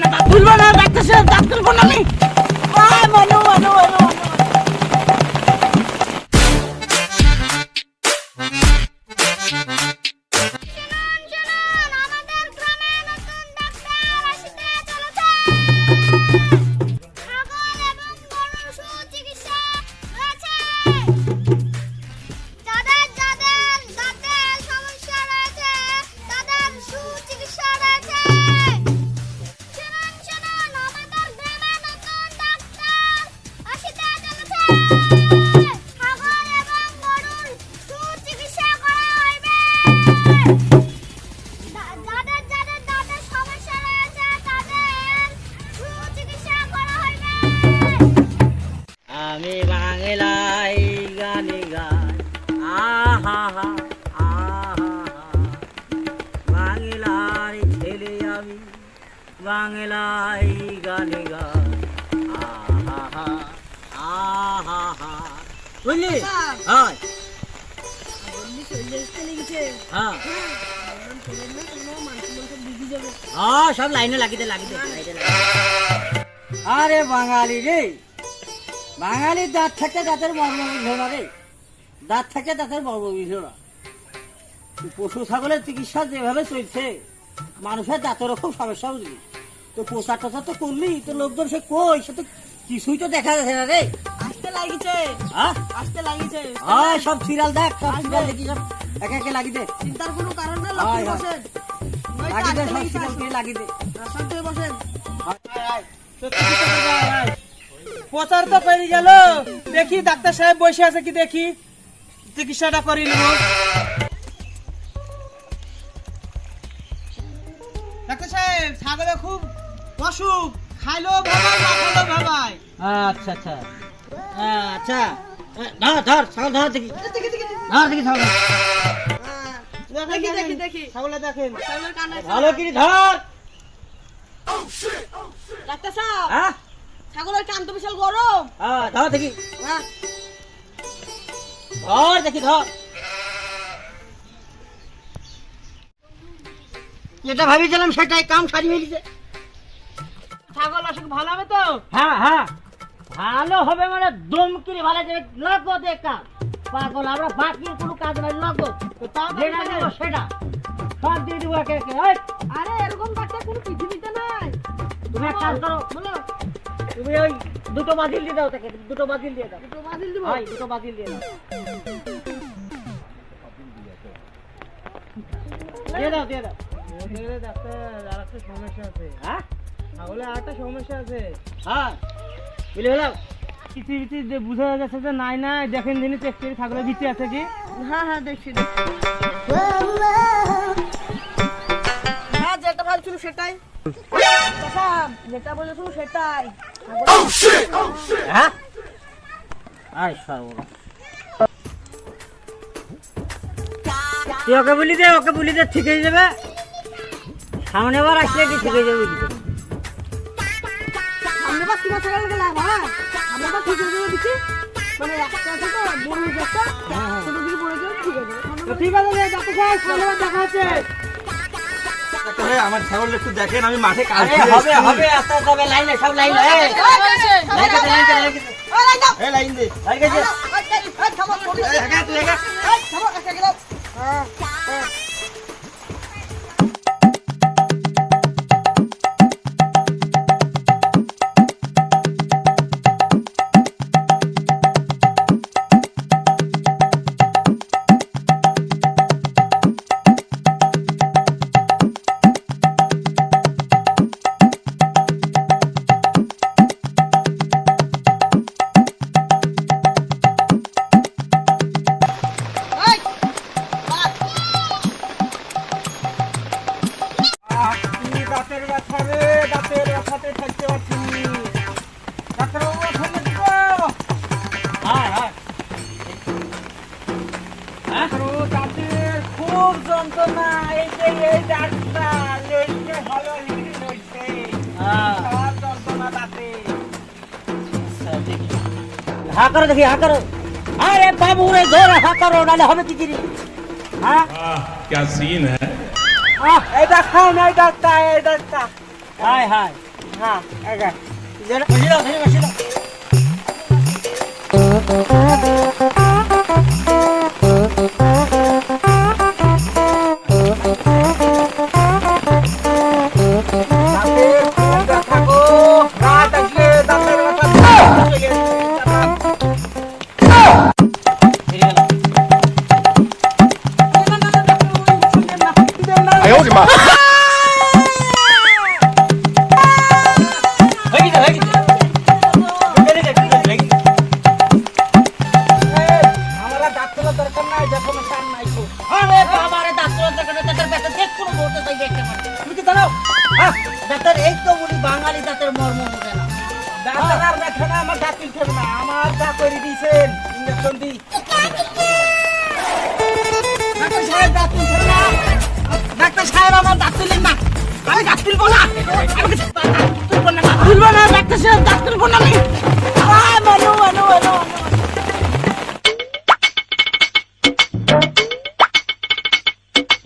না না ডাক্তার সাহেব দাঁত তুলবো আমি। আমি বাংলায় গানে গাই আহা হা আহা বাংলার ছেলে আমি বাংলায় গানে গাই আহা হা আহা হা বুঝলি হ্যাঁ। হ্যাঁ। হ্যাঁ সব লাইনে লাগিতে লাগিতে। আরে বাঙালি রে! বাঙালির দাঁত থাকে দাঁতের মর্ম বুঝো না রে। দাঁত থাকে দাঁতের মর্ম বুঝো না। পশু ছাগলের চিকিৎসা যেভাবে চলছে মানুষের দাঁতেরও খুব সমস্যা বুঝলি। তো পোষা টোষা তো করলি তো লোকজন সে কই? সে তো কিছুই তো দেখা যাচ্ছে না রে। আসতে লাগিছে। হ্যাঁ? আসতে লাগিছে। হ্যাঁ সব সিরিয়াল দেখ সব সিরিয়াল দেখি সব একে একে লাগি দে। চিন্তার কোনো কারণ লাগি দে সব সিরিয়াল দে। হয়ে বসেন প্রচার তো পেরে গেল। দেখি ডাক্তার সাহেব বসে আছে কি দেখি। চিকিৎসাটা করি নিব। ডাক্তার সাহেব ছাগলে খুব অসুখ। খাইলো ভাবাই না খাইলো ভাবাই আচ্ছা আচ্ছা। আচ্ছা। ধর ধর ছাগল ধর দেখি। ধর দেখি ছাগল। ধর। দেখি দেখি দেখি। ছাগলে দেখেন। ভালো করে ধর। ডাক্তার সাহেব। হ্যাঁ? ছাগলের কান তো বিশাল গরম। হ্যাঁ, ধর দেখি। হ্যাঁ। ধর দেখি ধর। যেটা ভাবিছিলাম সেটাই কাম সারি ফেলিছে ছাগল অসুখ ভালো হবে তো? হ্যাঁ হ্যাঁ। ভালো হবে মানে দমকিরি ভালো যাবে নগদ কাজ পাগল আমরা বাকির কোনো কাজ নাই নগদ। যেটা নেব সেটা। সব দিয়ে দেবো একে একে আরে এরকম ডাক্তার কোনো পৃথিবীতে নাই। তুমি এক কাজ করো। বলো। তুমি ওই দুটো বাতিল দিয়ে দাও তাকে দুটো বাতিল দিয়ে দাও। দুটো বাতিল দিব? ভাই দুটো বাতিল দিয়ে দাও। দিয়ে দাও দিয়ে দাও। ডাক্তার আর একটা সমস্যা আছে হ্যাঁ? ছাগলে আর একটা সমস্যা আছে হ্যাঁ। বুঝলে হলো কিছু কিছু যে বোঝা যাচ্ছে যে নাই নাই দেখেন যিনি চেক করে ছাগলের ভিতরে আছে কি? হ্যাঁ হ্যাঁ দেখছি দেখছি। হ্যাঁ যেটা ভাবছিল সেটাই। সাহেব, যেটা বলেছিল সেটাই। হ্যাঁ আরে সর্বনাশ। তুই ওকে বলি দে ওকে বলি দে ঠিক হয়ে যাবে? সামনে বার আসলে কি ঠিক হয়ে যাবে বুঝলি তো? আমরা বা কি মাথা গেলাম হ্যাঁ? আমরা তো ঠিক হয়ে যাবে দিচ্ছি মানে একটা আছে তো বড় একটা ছোট দিকে পড়ে যাবে। ঠিক আছে ঠিক আছে সামনে দেখা হচ্ছে। আমার ছাগল একটু দেখেন আমি মাঠে কাজ হবে হবে আস্তে আস্তে হবে লাইনে সব লাইনে এই লাইনে দে, লাইনে দে। দাঁতের ব্যথা রে দাঁতের ব্যথাতে থাকতে পারছি নি। ডাক্তারবাবু ওখানে দিব হ্যাঁ হ্যাঁ ডাক্তারবাবু, দাঁতের খুব যন্ত্রণা এই যে এই ডাক্তার লইতে ভালো হিড়ি লইছে হ্যাঁ সব যন্ত্রণা দাঁতে হা করো দেখি হা করো আরে বাবু রে জোরে হা করো নাহলে হবে কি জিনিস হ্যাঁ आह, क्या सीन है আহ এই ডাক্তার এই ডাক্তার এই ডাক্তার হাই হাই। হ্যাঁ এগা বসে দাও বসে আমার দাঁত তুলতে হবে না আমার যা করে দিয়েছেন ইঞ্জেকশন দিই তুলেন না। আমি দাঁত তুলবো না। তুলবো না। ডাক্তার সাহেব দাঁত তুলবো আমি